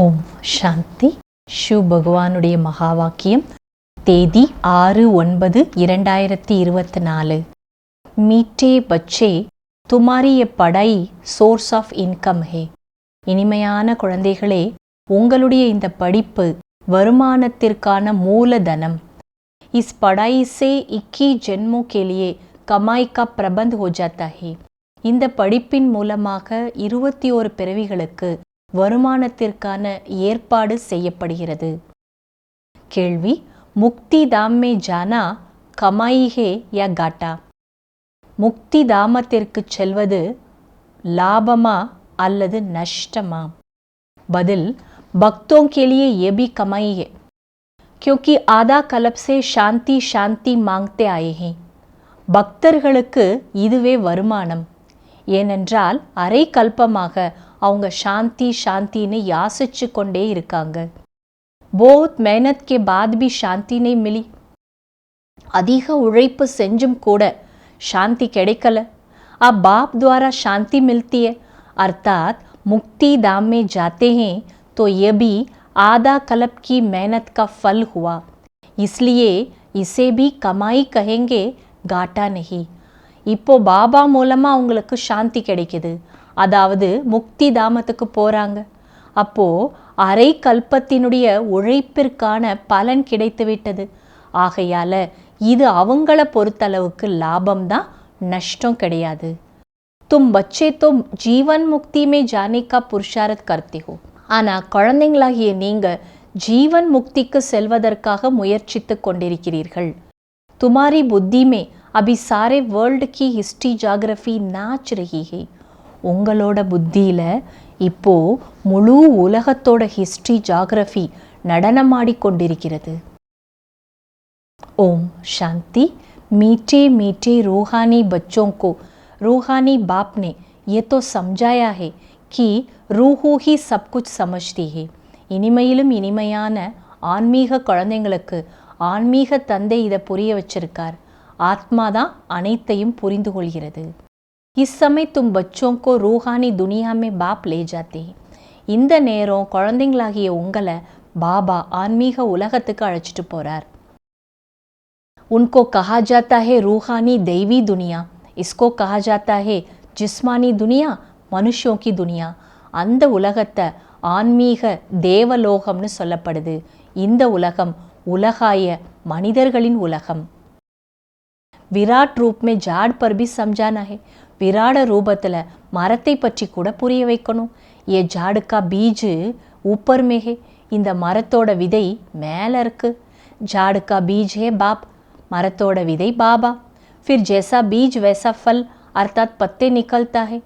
ஓம் சாந்தி. ஷிவ் பகவானுடைய மகா வாக்கியம் தேதி ஆறு ஒன்பது இரண்டாயிரத்தி இருபத்தி நாலு மீட்டே பச்சே துமாரி படை சோர்ஸ் ஆஃப் இன்கம் ஹே. இனிமையான குழந்தைகளே உங்களுடைய இந்த படிப்பு வருமானத்திற்கான மூலதனம். இஸ் படைசே சே இக்கி ஜென்மோ கேலியே கமாய்கா பிரபந்த் ஹோஜாத்தா ஹே. இந்த படிப்பின் மூலமாக இருபத்தி ஓரு பிறவிகளுக்கு வருமானத்திற்கான ஏற்பாடு செய்யப்படுகிறது கேள்வி முக்தி தாமே ஜானா கமாயி ஹே யா காட்டா முக்தி தாமத்திற்கு செல்வது லாபமா அல்லது நஷ்டமா பதில் பக்தோं के लिए ये भी कमाई है क्योंकि आधा कल्प से शांति शांति मांगते आए हैं பக்தர்களுக்கு இதுவே வருமானம் ஏனென்றால் அரை கல்பமாக அவங்க சாந்தி சாந்தின்னு யாசிச்சு கொண்டே இருக்காங்க போத் மேனத் கே பாத் பி சாந்தி நை மிலி அதிக உழைப்பு செஞ்சும் கூட சாந்தி கிடைக்கல अब बाप द्वारा शांति मिलती है अर्थात मुक्ति धाम में जाते हैं तो ये भी आधा कल्प की मेहनत का फल हुआ इसलिए इसे भी कमाई कहेंगे घाटा नहीं இப்போ பாபா மூலமாக அவங்களுக்கு சாந்தி கிடைக்குது அதாவது முக்தி தாமத்துக்கு போகிறாங்க அப்போது அரை கல்பத்தினுடைய உழைப்பிற்கான பலன் கிடைத்துவிட்டது ஆகையால் இது அவங்கள பொறுத்தளவுக்கு லாபம்தான் நஷ்டம் கிடையாது. தும் பச்சே தும் ஜீவன் முக்திமே ஜானிகா புருஷாரத் கர்த்தே ஹோ. ஆனால் குழந்தைங்களாகிய நீங்கள் ஜீவன் முக்திக்கு செல்வதற்காக முயற்சித்து கொண்டிருக்கிறீர்கள். துமாரி புத்திமே அபி சாரே வேர்ல்டு கி ஹிஸ்ட்ரி ஜாகிரஃபி நாச் ரஹி ஹே. உங்களோட புத்தியில் இப்போது முழு உலகத்தோட ஹிஸ்ட்ரி ஜாகிரஃபி நடனமாடிக்கொண்டிருக்கிறது. ஓம் சாந்தி. मीठे मीठे ரூஹானி बच्चों को रूहानी बाप ने சம்ஜாயா ஹே கி है कि ரூஹூ ஹி சப்குச் சமஷ்டிஹி இனிமையிலும் இனிமையான ஆன்மீக குழந்தைங்களுக்கு ஆன்மீக தந்தை இதை புரிய வச்சிருக்கார். ஆத்மா தான் அனைத்தையும் புரிந்து கொள்கிறது. இஸ் சமய தும் பச்சோं को रूहानी दुनिया में बाप ले जाते हैं இந்த நேரம் குழந்தைங்களாகிய உங்களை பாபா ஆன்மீக உலகத்துக்கு அழைச்சிட்டு போறார் उनको कहा जाता है रूहानी दैवी दुनिया इसको कहा जाता है जिस्मानी दुनिया மனுஷோं की दुनिया அந்த உலகத்தை ஆன்மீக தேவலோகம்னு சொல்லப்படுது இந்த உலகம் உலகாய மனிதர்களின் உலகம் விராட் ரூப் மே ஜாட் பர் பி சம்ஜானா ஹே விராட ரூபத்தில் மரத்தை பற்றி கூட புரிய வைக்கணும். ஏ ஜாடுக்கா பீஜு ஊப்பர் மேகே இந்த மரத்தோட விதை மேலே இருக்கு. ஜாடுக்கா பீஜ் ஹே பாப் மரத்தோட விதை பாபா. ஃபிர் ஜெசா பீஜ் வைசா ஃபல் அர்த்தாத் பத்தே நிக்கல்தா ஹே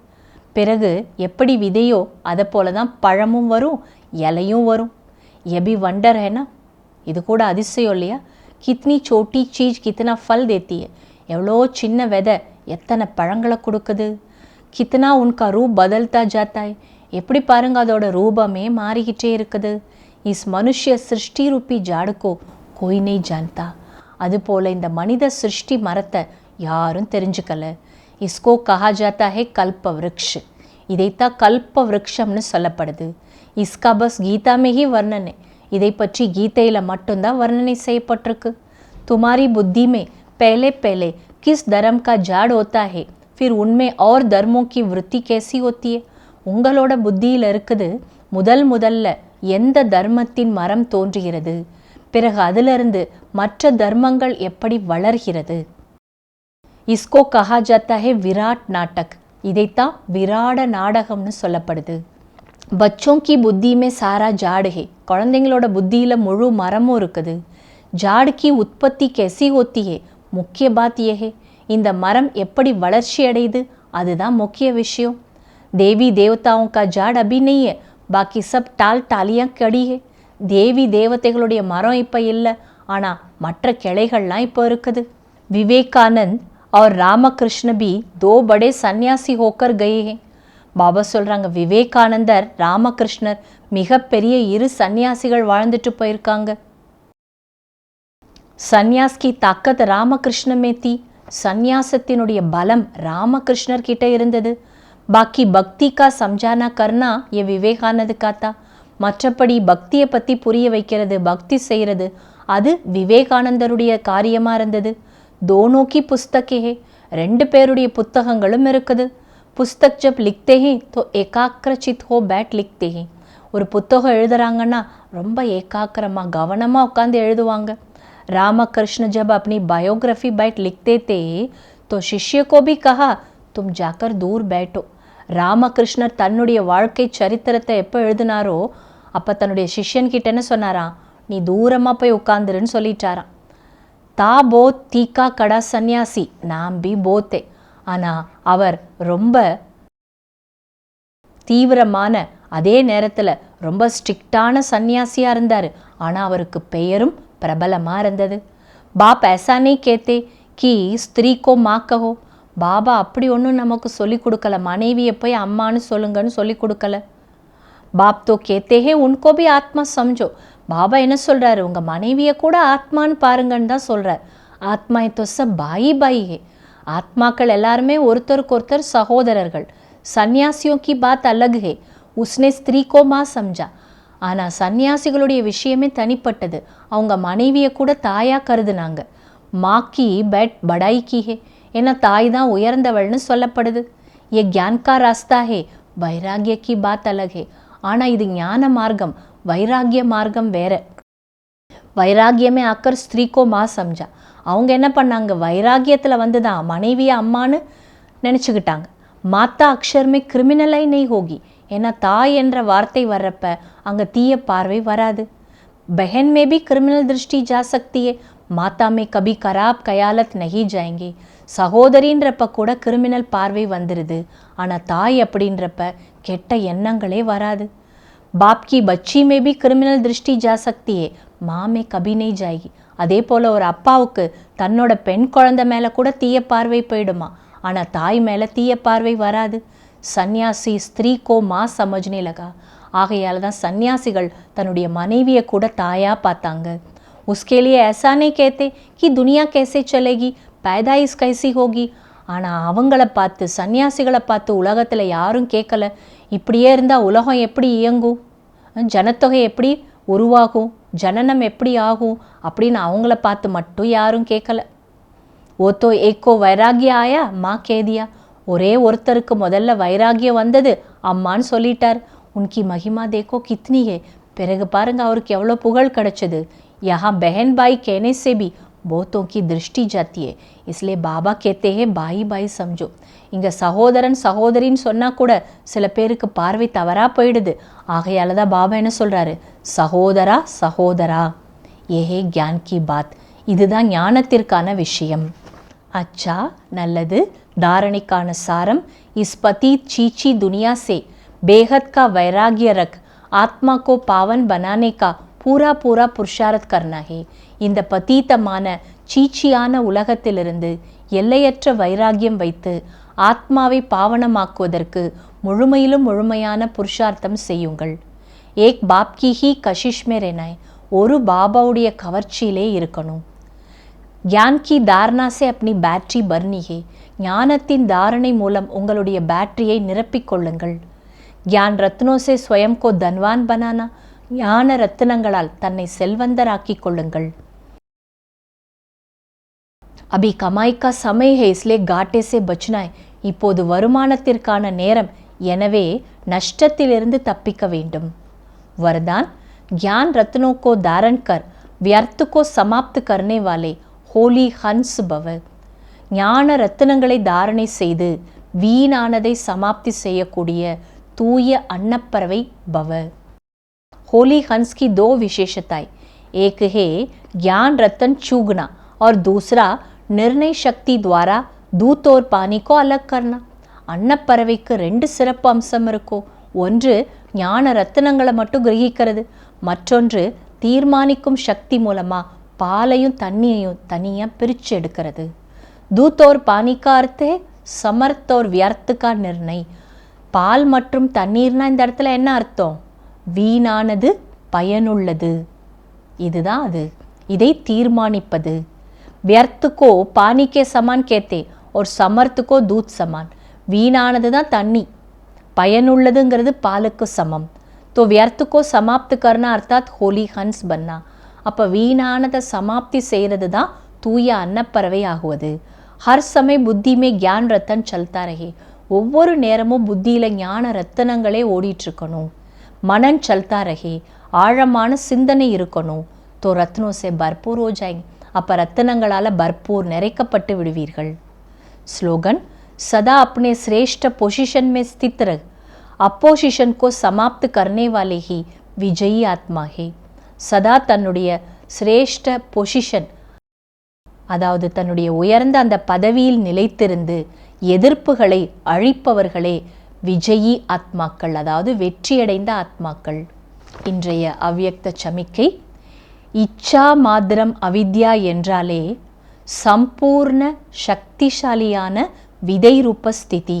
பிறகு எப்படி விதையோ அதை போல தான் பழமும் வரும் இலையும் வரும். எபி வண்டர் ஹேனா? இது கூட அதிசயம் இல்லையா? கித்னி சோட்டி சீஜ் கித்தனா ஃபல் தேத்தி எவ்வளோ சின்ன விதை எத்தனை பழங்களை கொடுக்குது? கித்தனா உன்கா ரூப் பதல்தா ஜாத்தாய். எப்படி பாருங்க அதோட ரூபமே மாறிக்கிட்டே இருக்குது. இஸ் மனுஷிய சிருஷ்டி ரூபி ஜாடுக்கோ கொய்னை ஜான்தா. அதுபோல் இந்த மனித சிருஷ்டி மரத்தை யாரும் தெரிஞ்சுக்கல. இஸ்கோ கஹா ஜாத்தா ஹே கல்ப விரக்ஷ். இதைத்தான் கல்ப விரக்ஷம்னு சொல்லப்படுது. இஸ்கா பஸ் கீதாமேகி வர்ணனை. இதை பற்றி கீதையில் மட்டும்தான் வர்ணனை செய்யப்பட்டிருக்கு. துமாரி புத்திமே பேலே பேலே किस धर्म का जाड़ होता है फिर उनमें और धर्मों की वृत्ति कैसी होती है உங்களோட புத்தியில் இருக்குது முதல் முதல்ல எந்த தர்மத்தின் மரம் தோன்றுகிறது பிறகு அதிலிருந்து மற்ற தர்மங்கள் எப்படி வளர்கிறது இஸ்கோ கஹா ஜாத்தா ஹே விராட் நாட்டக் இதைத்தான் விராட நாடகம்னு சொல்லப்படுது பச்சோं की புத்தி மே சாரா ஜாடு ஹே குழந்தைங்களோட புத்தியில் முழு மரமும் இருக்குது ஜாடு கி உற்பத்தி கெசி होती है முக்கிய பாத் இந்த மரம் எப்படி வளர்ச்சி அடையுது? அதுதான் முக்கிய விஷயம். தேவி தேவதாவும் கா ஜாட் அபி நெய்யே பாக்கி சப் டால் டாலியாக கடியே தேவி தேவதைகளுடைய மரம் இப்போ இல்லை ஆனால் மற்ற கிளைகள்லாம் இப்போ இருக்குது. விவேகானந்த் அவர் ராமகிருஷ்ண பி தோ படே சன்னியாசி ஹோக்கர் கயே பாபா சொல்கிறாங்க விவேகானந்தர் ராமகிருஷ்ணர் மிகப்பெரிய இரு சன்னியாசிகள் வாழ்ந்துட்டு போயிருக்காங்க. சந்நியாஸ்கி தாக்கத் ராமகிருஷ்ணமேத்தி சந்நியாசத்தினுடைய பலம் ராமகிருஷ்ணர்கிட்ட இருந்தது. பாக்கி பக்திக்கா சம்ஜானா கர்ணா என் விவேகானது காத்தா. மற்றபடி பக்தியை பற்றி புரிய வைக்கிறது பக்தி செய்கிறது அது விவேகானந்தருடைய காரியமாக இருந்தது. தோனோக்கி புஸ்தகே ரெண்டு பேருடைய புத்தகங்களும் இருக்குது. புஸ்தக் ஜப் லிக்தேஹே தோ ஏகாக்கிர சித் ஹோ பேட் லிக்தேஹே ஒரு புத்தகம் எழுதுகிறாங்கன்னா ரொம்ப ஏகாக்கிரமாக கவனமாக உட்காந்து எழுதுவாங்க. रामकृष्ण जब अपनी बायोग्राफी बैठ लिखते थे तो शिष्य को भी कहा तुम जाकर दूर बैठो ராமகிருஷ்ணர் தன்னுடைய வாழ்க்கை சரித்திரத்தை எப்போ எழுதினாரோ அப்போ தன்னுடைய சிஷ்யன்கிட்ட என்ன சொன்னாராம் நீ தூரமாக போய் உட்காந்துருன்னு சொல்லிட்டாராம் தா போத் தீக்கா கடா சந்நியாசி நாம் பி போத்தே ஆனால் அவர் ரொம்ப தீவிரமான அதே நேரத்தில் ரொம்ப ஸ்ட்ரிக்டான சந்நியாசியாக இருந்தார் ஆனால் அவருக்கு பெயரும் பிரபலமாக இருந்தது. பாப் ஐசானே கேத்தே கி ஸ்திரீக்கோ மா கஹோ பாபா அப்படி ஒன்றும் நமக்கு சொல்லிக் கொடுக்கல. மனைவியை போய் அம்மானு சொல்லுங்கன்னு சொல்லிக் கொடுக்கல. பாப் தோ கேத்தேஹே உன்கோ பி ஆத்மா சம்ஜோ. பாபா என்ன சொல்கிறாரு உங்கள் மனைவியை கூட ஆத்மான்னு பாருங்கன்னு தான் சொல்கிறார் ஆத்மா தொச பாயி பாயே ஆத்மாக்கள் எல்லாருமே ஒருத்தருக்கு ஒருத்தர் சகோதரர்கள். சன்னியாசியோ கி பாத் அலக் ஹே. உஸ்னே ஸ்திரீ கோ மா சம்ஜா. ஆனால் சன்னியாசிகளுடைய விஷயமே தனிப்பட்டது. அவங்க மனைவியை கூட தாயாக கருதுனாங்க. மாக்கி பெட் படாய் கி ஹே. ஏன்னா தாய் தான் உயர்ந்தவள்னு சொல்லப்படுது. ஏ கியான்கா ராஸ்தா ஹே. வைராகிய கி பாத் அலகே ஆனால் இது ஞான மார்க்கம். வைராகிய மார்க்கம் வேற. வைராகியமே அக்கர் ஸ்திரீக்கோ மா சம்ஜா. அவங்க என்ன பண்ணாங்க? வைராகியத்தில் வந்து தான் மனைவியை அம்மான்னு நினச்சிக்கிட்டாங்க. மாத்தா அக்ஷர்மே கிரிமினலை நெய் ஹோகி. ஏன்னா தாய் என்ற வார்த்தை வர்றப்ப அங்கே தீய பார்வை வராது. பஹன் மேபி கிரிமினல் திருஷ்டி ஜா சக்தியே. மாதா மே கபி கராப் கயாலத் நகி ஜாயங்கி. சகோதரின்றப்ப கூட கிரிமினல் பார்வை வந்துடுது ஆனால் தாய் அப்படின்றப்ப கெட்ட எண்ணங்களே வராது. பாப்கி பச்சி மேபி கிரிமினல் திருஷ்டி ஜா சக்தியே. மாமே கபி நெய் ஜாயி அதே போல் ஒரு அப்பாவுக்கு தன்னோட பெண் குழந்தை மேலே கூட தீய பார்வை போயிடுமா. ஆனால் தாய் மேலே தீய பார்வை வராது. சந்நியாசி ஸ்திரீ கோ மா சமஜ்னே லகா ஆகையால் தான் சந்நியாசிகள் தன்னுடைய மனைவியை கூட தாயா பார்த்தாங்க उसके लिए ऐसा नहीं कहते कि दुनिया कैसे चलेगी पैदाइश कैसी होगी ஆனால் அவங்கள பார்த்து சன்னியாசிகளை பார்த்து உலகத்தில் யாரும் கேட்கல இப்படியே இருந்தால் உலகம் எப்படி இயங்கும் ஜனத்தொகை எப்படி உருவாகும் ஜனனம் எப்படி ஆகும் அப்படின்னு அவங்கள பார்த்து மட்டும் யாரும் கேட்கல ஓ தோ ஏக்கோ வைராகிய ஆயா மா கேதியா ஒரே ஒருத்தருக்கு முதல்ல வைராகியம் வந்தது. அம்மான்னு சொல்லிட்டார். உன்கி மகிமா தேக்கோ கித்னிகே பிறகு பாருங்க அவருக்கு எவ்வளோ புகழ் கிடைச்சது. யஹா பெஹன் பாய் கேனே சே பி போத்தோ கி திருஷ்டி ஜாத்தியே. இஸ்லே பாபா கேத்தேஹே பாய் பாய் சம்ஜோ. இங்கே சகோதரன் சகோதரின்னு சொன்னால் கூட சில பேருக்கு பார்வை தவறாக போயிடுது. ஆகையால் தான் பாபா என்ன சொல்கிறாரு சகோதரா சகோதரா. ஏஹே கியான் கி பாத். இதுதான் ஞானத்திற்கான விஷயம். அச்சா நல்லது தாரணைக்கான சாரம் इस पतीत चीची दुनिया से बेहद का वैराग्य रख आत्मा को पावन बनाने का பூரா பூரா புருஷாரத் கர்ணாகே இந்த பதீத்தமான சீச்சியான உலகத்திலிருந்து எல்லையற்ற வைராகியம் வைத்து ஆத்மாவை பாவனமாக்குவதற்கு முழுமையிலும் முழுமையான புருஷார்த்தம் செய்யுங்கள் ஏக் பாப்கி ஹி கஷிஷ் மே ரெனாய் ஒரு பாபாவுடைய கவர்ச்சியிலே இருக்கணும் ज्ञान की धारणा से अपनी बैटरी भरनी है ஞானத்தின் தாரணை மூலம் உங்களுடைய பேட்டரியை நிரப்பிக் கொள்ளுங்கள் ज्ञान रत्नों से स्वयं को धनवान बनाना ஞான ரத்தினங்களால் தன்னை செல்வந்தராக்கிக் கொள்ளுங்கள் அபி கமாய்க்கா சமய ஹே இஸ்லே காட்டே சே பச்னாய் இப்போது வருமானத்திற்கான நேரம் எனவே நஷ்டத்திலிருந்து தப்பிக்க வேண்டும் वरदान ज्ञान रत्नों को धारण कर व्यर्थ को समाप्त करने वाले ஹோலி ஹன்ஸ் பவ ஞான ரத்தினங்களை தாரணை செய்து வீணானதை சமாப்தி செய்யக்கூடிய தூய அன்னப்பறவை பவ होली हंस की दो विशेषताएं एक है ज्ञान रतन चूगना और दूसरा निर्णय शक्ति द्वारा दूत और पानी को अलग करना அன்னப்பறவைக்கு ரெண்டு சிறப்பு அம்சம் இருக்கும் ஒன்று ஞான ரத்தினங்களை மட்டும் கிரகிக்கிறது மற்றொன்று தீர்மானிக்கும் சக்தி மூலமா பாலையும் தண்ணியையும் தனியாக பிரித்து எடுக்கிறது दूत और पानी का अर्थ है समर्थ और व्यर्थ का निर्णय பால் மற்றும் தண்ணீர்னா இந்த இடத்துல என்ன அர்த்தம் வீணானது பயனுள்ளது இதுதான் அது இதை தீர்மானிப்பது வியர்த்துக்கோ பானிக்கே சமான் கேத்தே ஒரு சமர்த்துக்கோ தூத் சமான் வீணானது தான் தண்ணி பயனுள்ளதுங்கிறது பாலுக்கு சமம் तो व्यर्थ को समाप्त करना अर्थात होली हंस बनना அப்போ வீணானதை சமாப்தி செய்கிறது தான் தூய அன்னப்பறவை ஆகுவது ஹர் சமய புத்தி மே கியான் ரத்தன் சல்தா ரஹே ஒவ்வொரு நேரமும் புத்தியில் ஞான ரத்தனங்களே ஓடிட்டு இருக்கணும் மனன் சல்தா ரஹே ஆழமான சிந்தனை இருக்கணும் தோ ரத்னோ சே பர்பூர் ஹோ ஜாயங்க அப்போ ரத்தனங்களால் பர்பூர் நிறைக்கப்பட்டு விடுவீர்கள் स्लोगन सदा अपने श्रेष्ठ पोजीशन में स्थित रह अपोजिशन को समाप्त करने वाले ही विजयी आत्मा है சதா தன்னுடைய சிரேஷ்ட பொசிஷன் அதாவது தன்னுடைய உயர்ந்த அந்த பதவியில் நிலைத்திருந்து எதிர்ப்புகளை அழிப்பவர்களே விஜயி ஆத்மாக்கள் அதாவது வெற்றியடைந்த ஆத்மாக்கள். இன்றைய அவ்வியக்த சமிக்கை இச்சா மாத்திரம் அவித்யா என்றாலே சம்பூர்ண சக்திசாலியான விதை ரூப ஸ்திதி.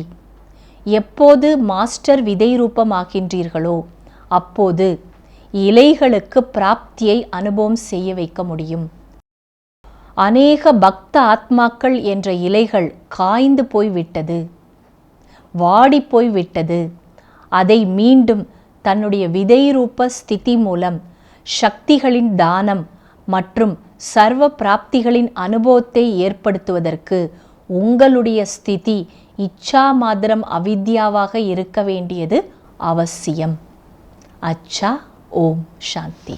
எப்போது மாஸ்டர் விதை ரூபமாகின்றீர்களோ அப்போது இலைகளுக்கு பிராப்தியை அனுபவம் செய்ய வைக்க முடியும். அநேக பக்த ஆத்மாக்கள் என்ற இலைகள் காய்ந்து போய்விட்டது. வாடி போய்விட்டது. அதை மீண்டும் தன்னுடைய விதை ரூப ஸ்திதி மூலம் சக்திகளின் தானம் மற்றும் சர்வ பிராப்திகளின் அனுபவத்தை ஏற்படுத்துவதற்கு உங்களுடைய ஸ்திதி இச்சா மாத்திரம் அவித்யாவாக இருக்க வேண்டியது அவசியம். அச்சா ஓம் சாந்தி